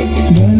Then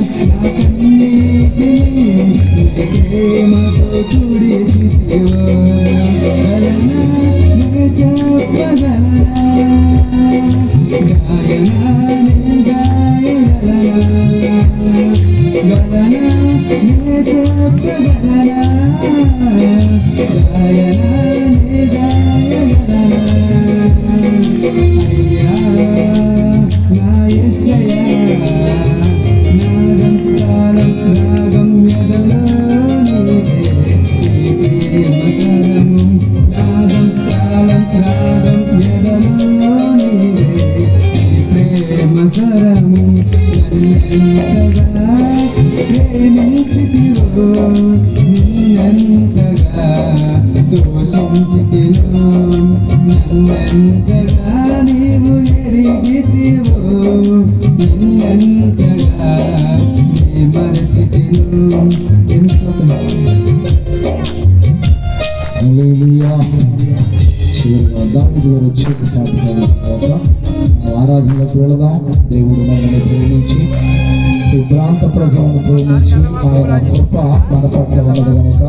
you. ఆరాధనలకు వెళదాం. దేవుడు మనల్ని ప్రేమించి విభ్రాంత ప్రాంత ప్రజలను ప్రేమించి ఆయన కృప మన పట్ల ఉన్నది కనుక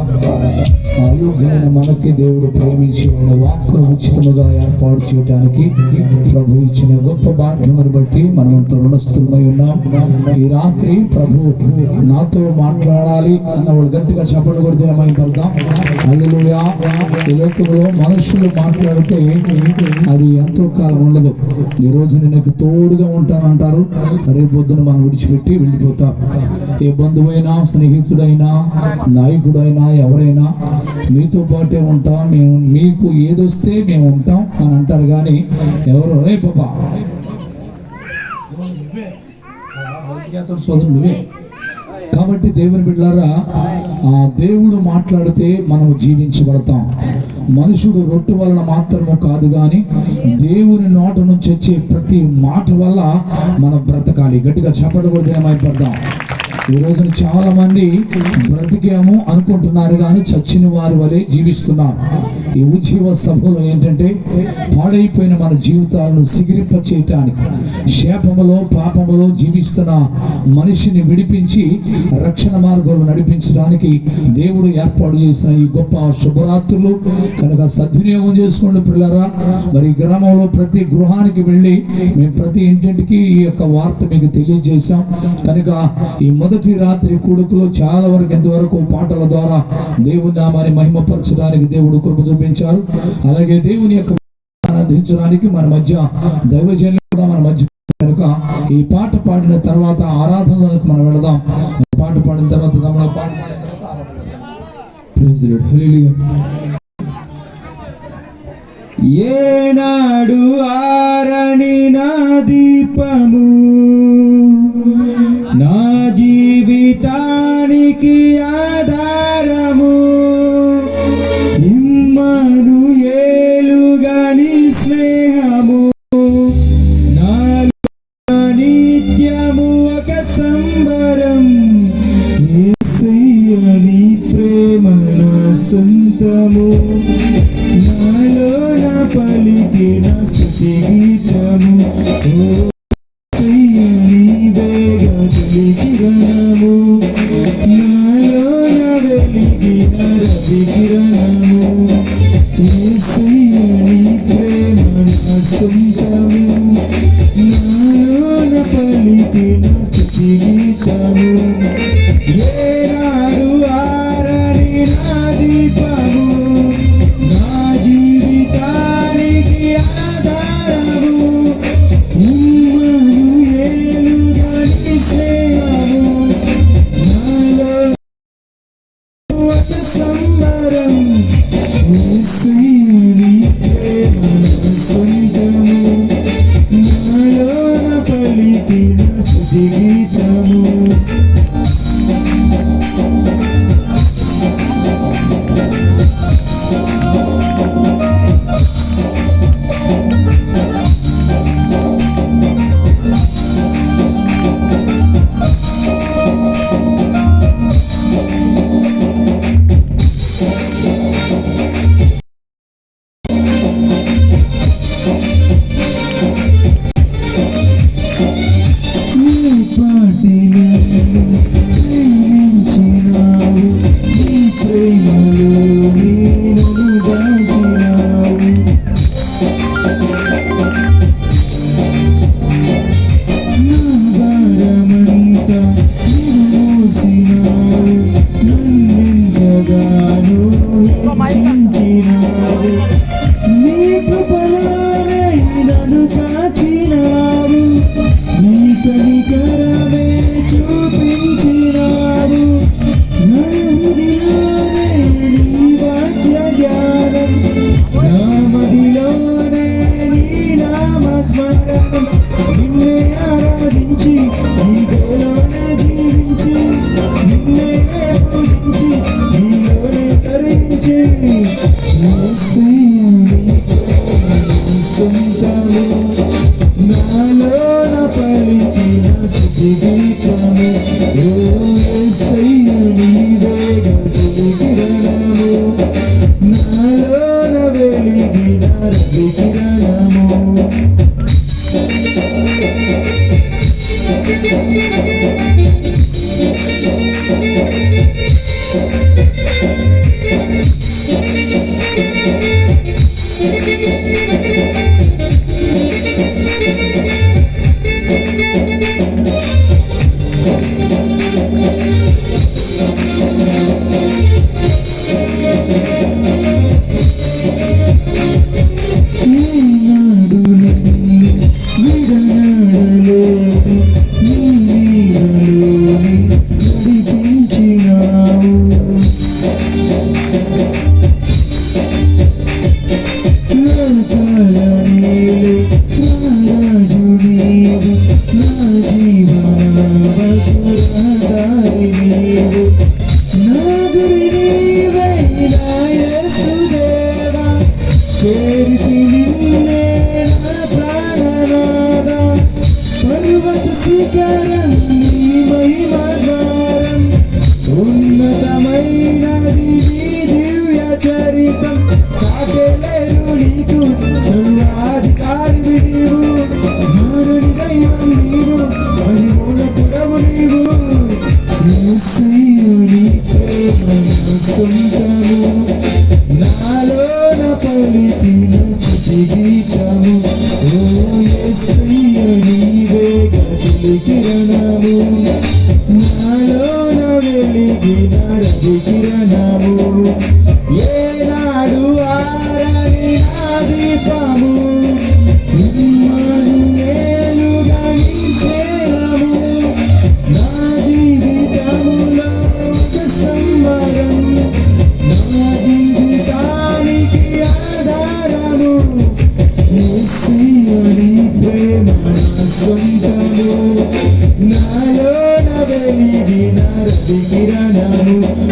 అయోగ్యమైన మనకి దేవుడు ప్రేమించి ఆయన వాక్కును ఉచితముగా ఏర్పాటు చేయడానికి ప్రభు ఇచ్చిన గొప్ప భాగ్యమును బట్టి మనమంతా రుణస్థులమై ఉన్నాం. ఈ రాత్రి ప్రభు నాతో మాట్లాడాలి అన్న వాళ్ళు గట్టిగా చెప్పడం కూడా దినమై పడదాం ఈ లోకంలో మనుషులు మాట్లాడితే అది ఎంతో కాలం ఉండదు. ఈ రోజు నేను తోడుగా ఉంటానంటారు. రేపు పొద్దున మనం విడిచిపెట్టి వెళ్ళిపోతాం ఏ బంధువైనా స్నేహితుడైనా నాయకుడైనా ఎవరైనా మీతో పాటే ఉంటాం. మేము మీకు ఏదొస్తే మేము ఉంటాం అని అంటారు కానీ ఎవరు? రే పాపా? సోదరు నువ్వే. కాబట్టి దేవుని బిడ్డారా ఆ దేవుడు మాట్లాడితే మనం జీవించబడతాం. మనుషుడు రొట్టు వలన మాత్రము కాదు కానీ దేవుని నోట నుంచి వచ్చే ప్రతి మాట వల్ల మనం బ్రతకాలి. గట్టిగా చెప్పడం కూడా దినమైపడదాం ఈ రోజున చాలా మంది బ్రతికేమో అనుకుంటున్నారు కానీ చచ్చిన వారి వలె జీవిస్తున్నారు. ఈ ఉజీవ సభలో ఏంటంటే పాడైపోయిన మన జీవితాలను సిగిరింప చేయటానికి శాపములో పాపములో జీవిస్తున్న మనిషిని విడిపించి రక్షణ మార్గంలో నడిపించడానికి దేవుడు ఏర్పాటు చేసిన ఈ గొప్ప శుభరాత్రులు. కనుక సద్వినియోగం చేసుకోండి పిల్లరా. మరి గ్రామంలో ప్రతి గృహానికి వెళ్ళి మేము ప్రతి ఇంటింటికి ఈ యొక్క వార్త మీకు తెలియజేశాం. కనుక ఈ మొదటి రాత్రి కొడుకులో చాలా వరకు ఎంతవరకు పాటల ద్వారా దేవుని నామాన్ని మహిమపరచడానికి దేవుడు కృప చూపించారు. అలాగే దేవుని యొక్క ఆనందించడానికి మన మధ్య దైవజనులు కూడా మన మధ్య కనుక ఈ పాట పాడిన తర్వాత ఆరాధనలోకి మనం వెళదాం. పాట పాడిన తర్వాత తమలో పాట పాడిన తర్వాత ఏనాడు ఆరని నా దీపము কি లోకాల నీలే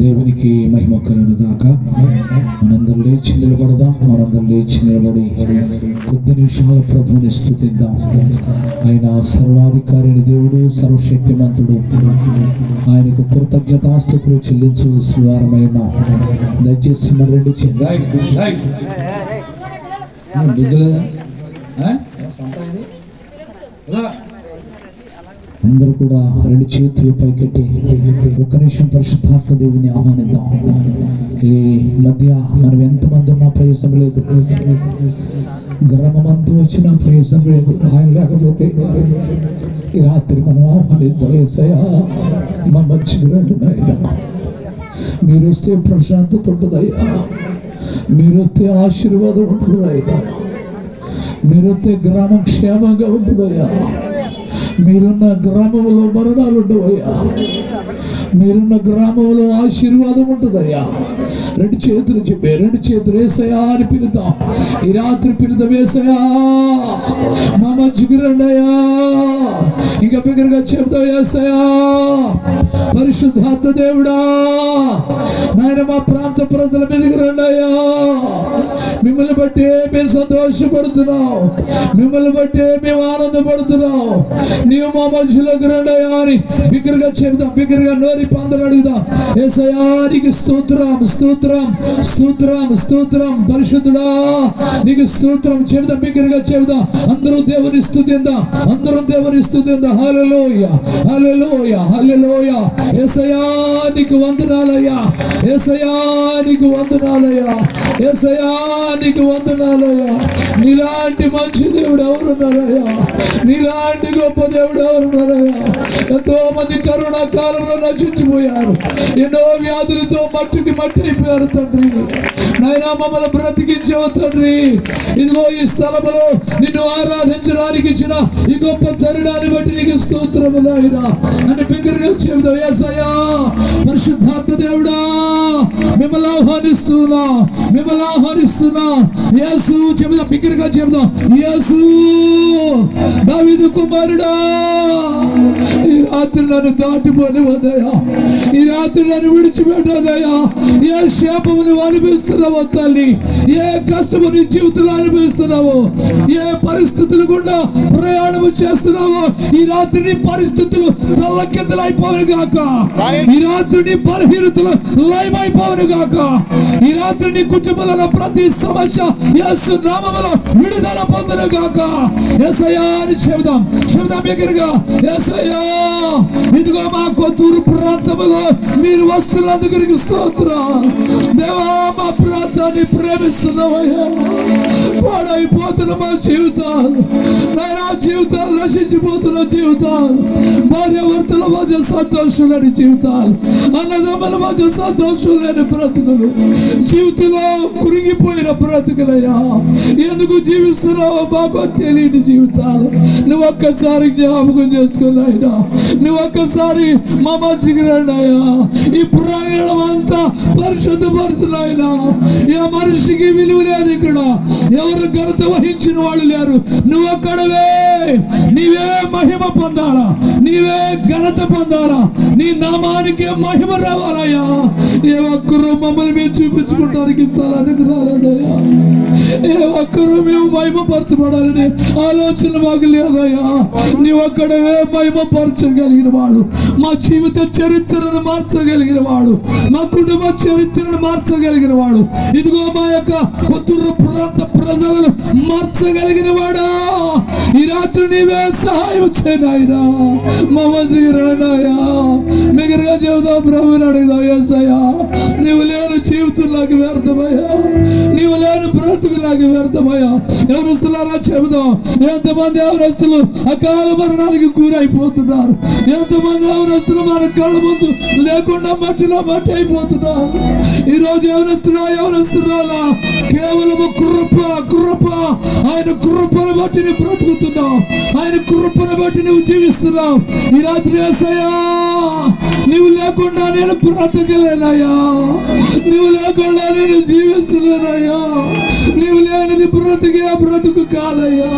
దేవునికి మహిమ కలను దాక మనందరం లేచి నిలబడదాం మనందరం లేచి నిలబడి కొద్ది నిమిషాల ప్రభుని స్థుతిద్దాం ఆయన సర్వాధికారిని దేవుడు సర్వశక్తిమంతుడు. ఆయనకు కృతజ్ఞతాస్థుతులు చెల్లించవలసిన వారమైన దయచేసి మరి రెండు అందరూ కూడా రెండు చేతులు పైకెట్టి ఒక్క నిమిషం పరిశుద్ధాత్మ దేవుని ఆహ్వానిద్దాం. ఈ మధ్య మనం ఎంతమంది ఉన్నా ప్రయోజనం లేదు. గ్రామమంతా వచ్చినా ప్రయోజనం లేదు. ఆయన లేకపోతే ఈ రాత్రి మనం ఆహ్వానిద్దాం. ఏసయ్యా మా మంచిగా రండి నాయన. మీరు వస్తే ప్రశాంతత ఉంటుందయ్యా మీరు వస్తే ఆశీర్వాదం ఉంటుంది ఆయన మీరు వస్తే గ్రామం క్షేమంగా ఉంటుందయ్యా మీరున్న గ్రామంలో మరణాలు ఉండవయ్యా మీరున్న గ్రామంలో ఆశీర్వాదం ఉంటుందయ్యా రెండు చేతులు చెప్పే రెండు చేతులు వేసయా అని పిలుద్దాం. ఈ రాత్రి పిలుద్దాం వేసయా మా మధ్యకి రండయా ఇంకా బిగ్గరగా చెప్తాం వేసయా పరిశుద్ధాత్మ దేవుడా నాయన మా ప్రాంత ప్రజల మీదకి రండయా మిమ్మల్ని బట్టి మేము సంతోషపడుతున్నాం. మిమ్మల్ని బట్టి మేము ఆనందపడుతున్నాం. నీవు మా మనుషులకు రండయా అని బిగ్గరగా చెబుదాం బిగ్గరగా నోరి పందలు అడుగుదాం. ఏసయానికి స్తోత్రం స్తోత్రం. స్తోత్రం స్తోత్రం పరిశుద్ధుడా. నీకు స్తోత్రం చెబుదాం బిగ్గరగా చెబుదాం. అందరూ దేవుని స్తుతిందాం అందరూ దేవుని స్తుతిందాం హల్లెలూయ హల్లెలూయ హల్లెలూయ. ఏసయా నీకు వందనాలయ్యా. ఏసయా నీకు వందనాలయ్యా. ఏసయా నీకు వందనాలయ్యా. నీలాంటి మంచి దేవుడు ఎవరున్నారయ్యా నీలాంటి గొప్ప దేవుడు ఎవరున్నారయ్యా ఎంతో మంది కరోనా కాలంలో నశించిపోయారు. ఎన్నో వ్యాధులతో మట్టికి మట్టి అయిపోయారు. గారు తండ్రి. నాయన మమ్మల్ని బ్రతికించావు తండ్రి. ఇదిగో ఈ స్థలములో నిన్ను ఆరాధించడానికి ఇచ్చిన ఈ గొప్ప తరుణాన్ని బట్టి నీకు స్తోత్రము నాయన. అని బిగ్గరగా చెబుదాం ఏసయ్యా పరిశుద్ధాత్మ దేవుడా మిమ్మల్ని ఆహ్వానిస్తున్నా మిమ్మల్ని ఆహ్వానిస్తున్నా. యేసు చెబుదా బిగ్గరగా చెబుదాం యేసు దావిదు కుమారుడా ఈ రాత్రి నన్ను దాటిపోని వదయా ఈ రాత్రి నన్ను విడిచిపెట్టదయా యేసు శాపము నువ్వు అనుభవిస్తున్నావో తల్లి? ఏ కష్టము నీ జీవితంలో అనుభవిస్తున్నావో? ఏ పరిస్థితులు గుండా ప్రయాణము చేస్తున్నావో? ఈ రాత్రి నీ పరిస్థితులు తల్ల అయిపోవను గాక. ఈ రాత్రి నీ బలహీనతలు లయమైపోవను గాక. ఈ రాత్రి నీ కుటుంబంలో ప్రతి సమస్య యేసు నామములో విడుదల పొందను గాక. యేసయ్యా అని చెబుదాం. చెబుదాం ఎదురుగా యేసయ్యా ఇదిగో మా కొత్తూరు ప్రాంతములో మీరు వస్తున్నందుకు స్తోత్రం. దేవా మా ప్రాంతాన్ని ప్రేమిస్తున్నామయ్యా పాడైపోతున్న మా జీవితాలు నాయనా జీవితాలు నశించిపోతున్న జీవితాలు భార్యాభర్తల మధ్య సంతోషం లేని జీవితాలు అన్నదమ్ముల మధ్య సంతోషం లేని బ్రతుకులు జీవితంలో కురిగిపోయిన బ్రతుకులయ్యా. ఎందుకు జీవిస్తున్నావో మాకు తెలియని జీవితాలు. నువ్వు ఒక్కసారి జ్ఞాపకం చేసుకున్నాయినా నువ్వు ఒక్కసారి మా మంచికి రండాయా ఈ ప్రాంగణం అంతా పరిశుద్ధపరుచున్నాయినా ఏ మనిషికి విలువ లేదు ఇక్కడ. ఎవరు ఘనత వహించిన వాళ్ళు లేరు. నువ్వు ఒక్కడవే. నీవే మహిమ పొందాలా? నీవే ఘనత పొందాలా? నీ నామానికి మహిమ రావాలయ్యా. ఏ ఒక్కరు మమ్మల్ని మేము చూపించుకుంటానికి స్థలానికి రాలేదయ్యా. ఏ ఒక్కరు మేము మహిమపరచబడాలని ఆలోచన మాకు లేదయ్యా. నీ ఒక్కడవే మహిమపరచగలిగిన వాడు. మా జీవిత చరిత్రను మార్చగలిగిన వాడు. మా కుటుంబ చరిత్ర చరిత్రను మార్చగలిగిన వాడు. ఇదిగో మా యొక్క కొత్తూరు ప్రాంత ప్రజలను మార్చగలిగిన వాడా. ఈ రాత్రి నీవే సహాయం చేయనాయినా మా మంచిగా రాడాయా మిగరుగా చెబుదాం ప్రభుని అడుగుదాం ఏసయ్యా. నీవు లేని జీవితం నాకు వ్యర్థమయ్యా. నీవు లేని బ్రతుకు నాకు వ్యర్థమయ్యా. ఎవరిస్తున్నారా చెబుదాం. ఎంతమంది ఎవరస్తులు అకాల మరణానికి గురైపోతున్నారు. ఎంతమంది ఎవరస్తులు మన కళ్ళ ముందు లేకుండా మట్టిలో మట్టి అయిపోతున్నారు. ఈ రోజు ఎవరస్తున్నా కేవలము కృప కృప. ఆయన కృపను బట్టి నువ్వు బ్రతుకుతున్నావు. ఆయన కృపను బట్టి నువ్వు జీవిస్తున్నావు. ఈ రాత్రి వేసయ్యా నువ్వు లేకుండా నేను బ్రతకలేనయ్యా. నువ్వు లేకుండా నేను జీవించలేనయ్యా. నువ్వు లేనిది బ్రతికే బ్రతుకు కాదయ్యా.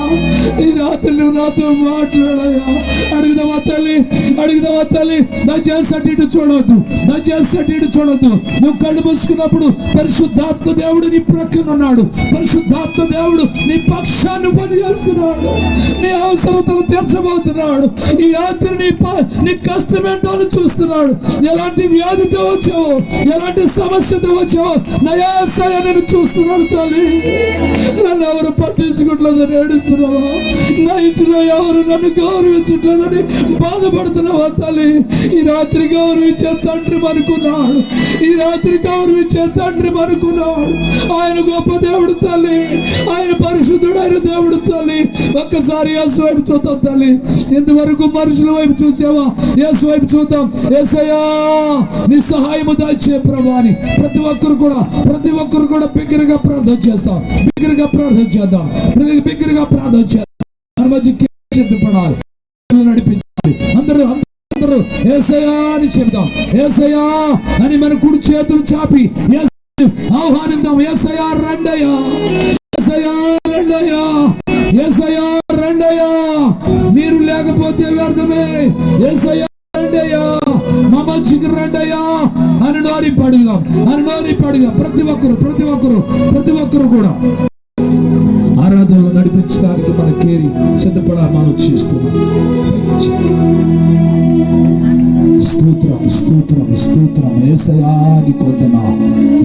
ఈ రాత్రి నువ్వు నాతో మాట్లాడయ్యా. అడుగుదామా తల్లి? అడుగుదామా తల్లి? దయచేసి అటు ఇటు చూడవద్దు దయచేసి అటు ఇటు చూడవద్దు నువ్వు కళ్ళు మూసుకున్నప్పుడు పరిశుద్ధాత్మ దేవుడు నీ ప్రక్కన ఉన్నాడు. పరిశుద్ధాత్మ దేవుడు నీ పక్షాన్ని పనిచేస్తున్నాడు. నీ అవసరతలు తీర్చబోతున్నాడు. ఈ రాత్రి నీ ప- నీ కష్టమేంటో చూస్తున్నాడు ఉన్నాడు ఎలాంటి వ్యాధితో వచ్చావో ఎలాంటి సమస్యతో వచ్చావో నయాసయ నేను చూస్తున్నాడు తల్లి. నన్ను ఎవరు పట్టించుకోవట్లేదని ఏడుస్తున్నావా? నా ఇంట్లో ఎవరు నన్ను గౌరవించట్లేదని బాధపడుతున్నావా తల్లి? ఈ రాత్రి గౌరవించే తండ్రి అనుకున్నాడు ఈ రాత్రి గౌరవించే తండ్రి అనుకున్నాడు ఆయన గొప్ప దేవుడు తల్లి. ఆయన పరిశుద్ధుడు ఆయన దేవుడు తల్లి. ఒక్కసారి ఎస్ వైపు చూద్దాం తల్లి. ఇంతవరకు మనుషుల వైపు చూసావా? ఎస్ వైపు చూద్దాం. ఎస్ ఏసయా నీ సహాయము దాచే ప్రభాని ప్రతి ఒక్కరు కూడా ప్రతి ఒక్కరు కూడా బిగ్గరగా ప్రార్థన చేస్తాం. బిగ్గరగా ప్రార్థన చేద్దాం. బిగ్గరగా ప్రార్థన చేద్దాం. సిద్ధపడాలి. నడిపించాలి. అందరూ అందరూ ఏసయా అని చెబుదాం. ఏసయా అని మన కుడి చేతులు చాపి ఆహ్వానిద్దాం. ఏసయా రండయా ఏసయా రండయ్యా. ఏసయా రండయ్యా. మీరు లేకపోతే వ్యర్థమే. ఏసయ్యా రండయ్యా. మధ్యకి రండయ్యా. అని నోరి పడుగుదాం అని నోరి పడుగుదాం ప్రతి ఒక్కరు ప్రతి ఒక్కరు ప్రతి ఒక్కరు కూడా. ఆరాధనలు నడిపించడానికి మన కేరి సిద్ధపడా మనం చేస్తున్నాం. స్తోత్రం స్తోత్రం స్తోత్రం. ఏసయాని కొందనా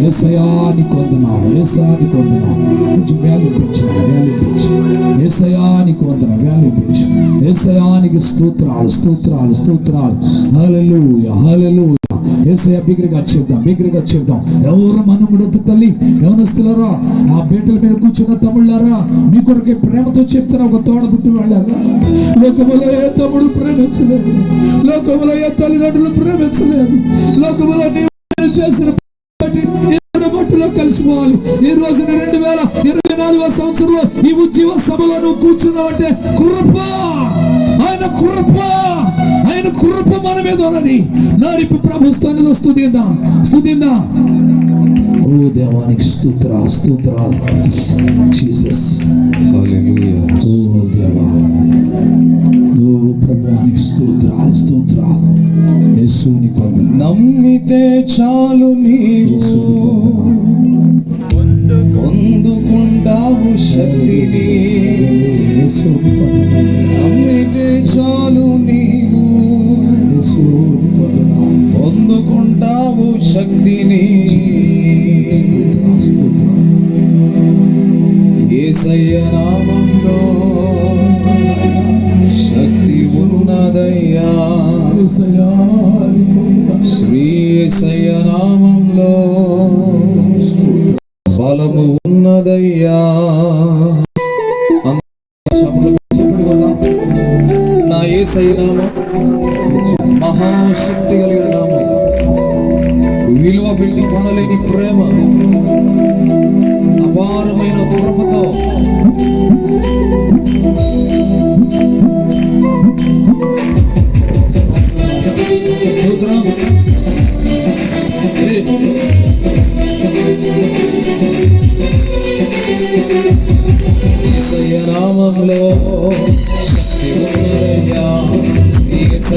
ఏసయాని కొందనా ఏసాని కొందనా. కొంచెం వ్యాల్యూ పెంచు వ్యాల్యూ పెంచు. ఏసయాని కొందన వ్యాల్యూ పెంచు. ఏసయానికి స్తోత్రాలు స్తోత్రాలు స్తోత్రాలు. హల్లెలూయా హల్లెలూయా. ఏసయ్య బిగ్గరగా చెప్దాం బిగ్గరగా చెప్దాం ఎవరు మనం కూడా తల్లి? ఎవరిస్తున్నారా ఆ బేటల మీద కూర్చున్న తమ్ముళ్ళారా? మీ కొరకే ప్రేమతో చెప్తున్నా ఒక తోడబుట్టు వాళ్ళగా లోకములో ఏ తమ్ముడు ప్రేమించలేదు. లోకములో ఏ తల్లిదండ్రులు ప్రేమించలేదు. లోకములో నీవు చేసిన మట్టులో కలిసిపోవాలి. ఈ రోజున రెండు వేల ఇరవై నాలుగో సంవత్సరంలో ఈ ఉద్యమ సభలో నువ్వు కూర్చున్నావంటే కృప ఆయన కృప ఆయన కృప మన మీద ఉన్నది. నారిపు ప్రభు స్థానంలో స్తుతిద్దాం స్తుతిద్దాం ఓ దేవానికి స్తోత్ర స్తోత్రాలు. జీసస్ హల్లెలూయా ఓ దేవా. ఓ ప్రభువానికి స్తోత్రాలు స్తోత్రాలు. యేసుని కొందరు. నమ్మితే చాలు నీవు. పొందుకుంటావు శక్తిని. యేసుని కొందరు.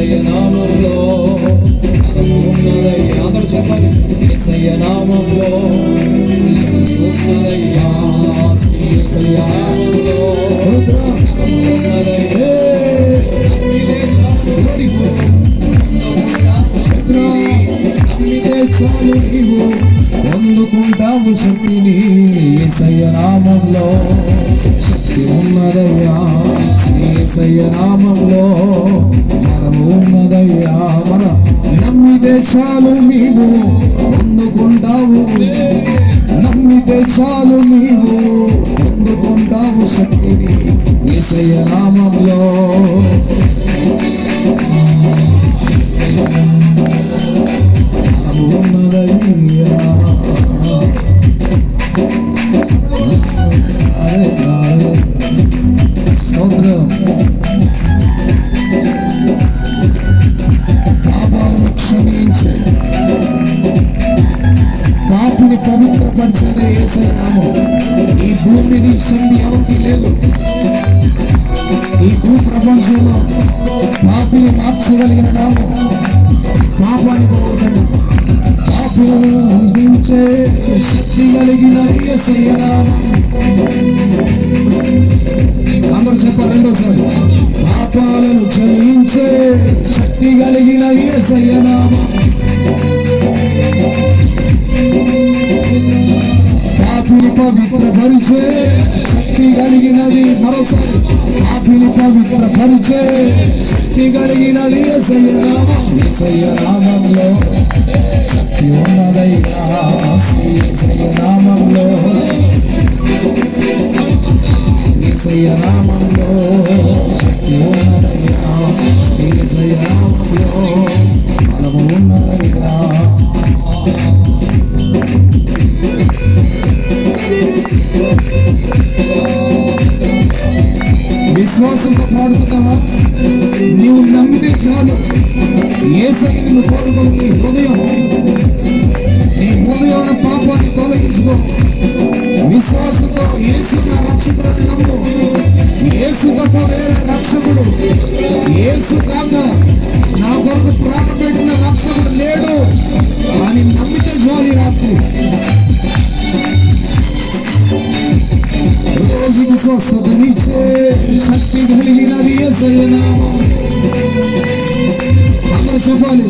ఏసయ్య నామంలో. ఉన్నదయ్యా అందరూ చెప్పండి. ఏసయ్య నామంలో. ఉన్నదయ్యా ఏసయ్య నామంలో. ఉన్నదయ్యా చాలు నీవు పొందుకుంటావు శక్తిని ఏసయ్య నామంలో. ఉన్నదయ్యా ఏసయ్య నామంలో బలము ఉన్నదయ్యా. మన నమ్మితే చాలు నీవు పొందుకుంటావు. నమ్మితే చాలు నీవు పొందుకుంటావు శక్తిని ఏసయ్య నామంలో ఉన్నదయ్యా. స్తోత్రం పాపాలను క్షమించే. పాపిని పవిత్రపరిచేదే ఏసై నామం ఈ భూమిని సంధి ఎవరికి లేదు ఈ భూ ప్రపంచంలో పాపిని మార్చగలిగిన నామం. పాపులను అందించే శక్తి కలిగిన అందరు చెప్పారు రెండోసారి. పాపాలను క్షమించే శక్తి కలిగిన ఏసయ్య నామం పాపిని పవిత్రపరిచే శక్తి కలిగినది మరోసారి పాపిని పవిత్రపరిచే శక్తి కలిగినది ఎసయ్య నామం నామంలో నామంలో శక్తి ఉన్నదయ్యా ఎసయ్య నామంలో బలము ఉన్నదయ్యా విశ్వాసంతో పాడుతున్నావా? నీవు నమ్మితే చాలు. ఏ సైకిల్ కోరుకొని హృదయం పాపాన్ని విశ్వాసంతో యేసు నా రక్షకుడని ఏసు తప్ప వేరే రక్షకుడు. ఏసు కాక నా కొరకు ప్రాణం పెట్టిన రక్షకుడు లేడు అని నమ్మితే చాలు ఈ రాత్రి. రోజుకి స్వస్థతనిచ్చే శక్తి కలిగినది యేసయ్య అందరూ చెప్పాలి.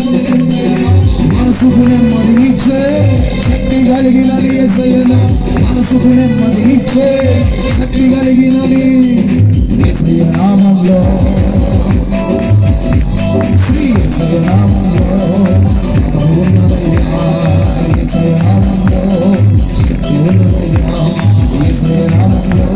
మనసుకు నెమ్మది ఇచ్చే శక్తి కలిగిన ఎసయన మనసుకు నెమ్మది ఇచ్చే శక్తి కలిగిన ఎసయ నామంలో శ్రీ ఎసయ నామంలో ఉన్నదయ్యా ఎసయ నామంలో శక్తి ఉన్నదయ్యా ఎసయ నామంలో